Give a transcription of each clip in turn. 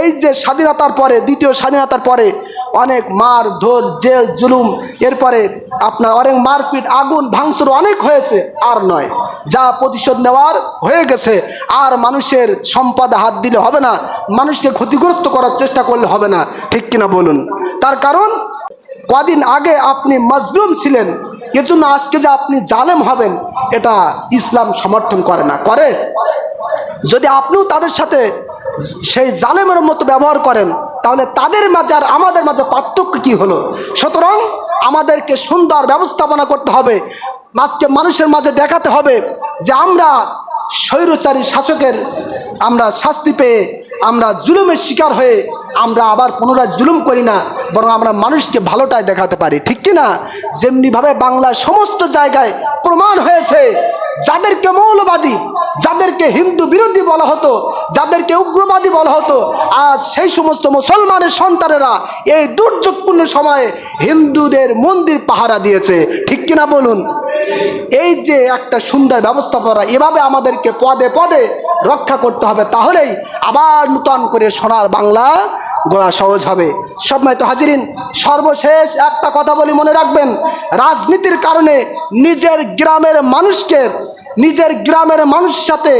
এই যে স্বাধীনতার পরে, দ্বিতীয় স্বাধীনতার পরে অনেক মার, ধর, জেল, জুলুম, এরপরে আপনার অনেক মারপিট, আগুন, ভাঙচুর অনেক হয়েছে, আর নয়। যা প্রতিশোধ নেওয়ার হয়ে গেছে, আর মানুষের সম্পদে হাত দিলে হবে না, মানুষকে ক্ষতিগ্রস্ত করার চেষ্টা করলে হবে না, ঠিক কিনা বলুন? তার কারণ, কদিন আগে আপনি মজলুম ছিলেন, এজন্য আজকে যে আপনি জালেম হবেন, এটা ইসলাম সমর্থন করে না, করে? যদি আপনিও তাদের সাথে সেই জালেমের মতো ব্যবহার করেন, তাহলে তাদের মাঝে আর আমাদের মাঝে পার্থক্য কি হলো? সুতরাং আমাদেরকে সুন্দর ব্যবস্থাপনা করতে হবে, আজকে মানুষের মাঝে দেখাতে হবে যে আমরা স্বৈরচারী শাসকের আমরা শাস্তি পেয়ে, আমরা জুলুমের শিকার হয়ে আমরা আবার পুনরায় জুলুম করি না, বরং আমরা মানুষকে ভালোটাই দেখাতে পারি। ঠিক কি না? যেমনিভাবে বাংলার সমস্ত জায়গায় প্রমাণ হয়েছে, যাদেরকে মৌলবাদী যাদেরকে হিন্দু বিরোধী বলা হতো, যাদেরকে উগ্রবাদী বলা হতো, আজ সেই সমস্ত মুসলমানের সন্তানেরা এই দুর্যোগপূর্ণ সময়ে হিন্দুদের মন্দির পাহারা দিয়েছে। ঠিক কিনা বলুন? এই যে একটা সুন্দর ব্যবস্থাপনা এভাবে আমাদেরকে পদে পদে রক্ষা করতে হবে, তাহলেই আবার নূতন করে সোনার বাংলা গোড়া সহজ হবে। সময় তো হাজিরিন, সর্বশেষ একটা কথা বলি মনে রাখবেন। রাজনীতির কারণে নিজের গ্রামের মানুষকে, নিজের গ্রামের মানুষের সাথে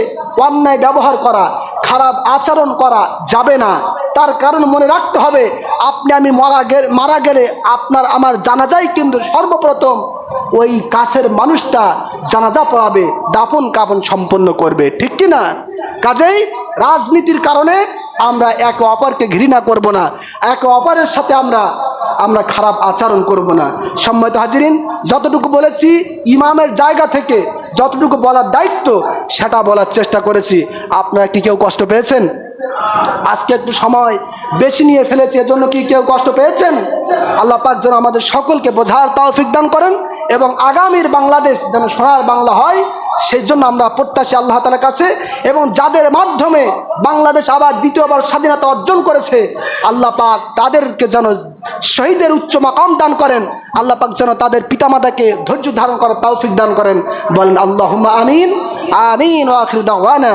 অন্যায় ব্যবহার করা, খারাপ আচরণ করা যাবে না। তার কারণ মনে রাখতে হবে, আপনি আমি মারা গেলে মারা গেলে আপনার আমার জানাজাই কিন্তু সর্বপ্রথম ওই কাছের মানুষটা জানাজা পড়াবে দাপন কাপন সম্পন্ন করবে। ঠিক কি না? কাজেই রাজনীতির কারণে আমরা একে অপরকে ঘৃণা করব না, একে অপরের সাথে আমরা আমরা খারাপ আচরণ করব না। সম্মত হাজিরিন, যতটুকু বলেছি, ইমামের জায়গা থেকে যতটুকু বলার দায়িত্ব, সেটা বলার চেষ্টা করেছি। আপনারা কি কেউ কষ্ট পেয়েছেন? আজকে একটু সময় বেশি নিয়ে ফেলেছি, এজন্য কি কেউ কষ্ট পেয়েছেন? আল্লাহ পাক যেন আমাদের সকলকে বোঝার তৌফিক দান করেন এবং আগামীর বাংলাদেশ যেন সোনার বাংলা হয়, সেই জন্য আমরা প্রত্যাশী আল্লাহ তালার কাছে এবং যাদের মাধ্যমে বাংলাদেশ আবার দ্বিতীয়বার স্বাধীনতা অর্জন করেছে, আল্লাহ পাক তাদেরকে যেন শহীদের উচ্চ মাকাম দান করেন, আল্লাহ পাক যেন তাদের পিতামাতাকে ধৈর্য ধারণ করার তৌফিক দান করেন। বলেন আল্লাহ আমিন আমিন ওয়াখির দাওয়ানা।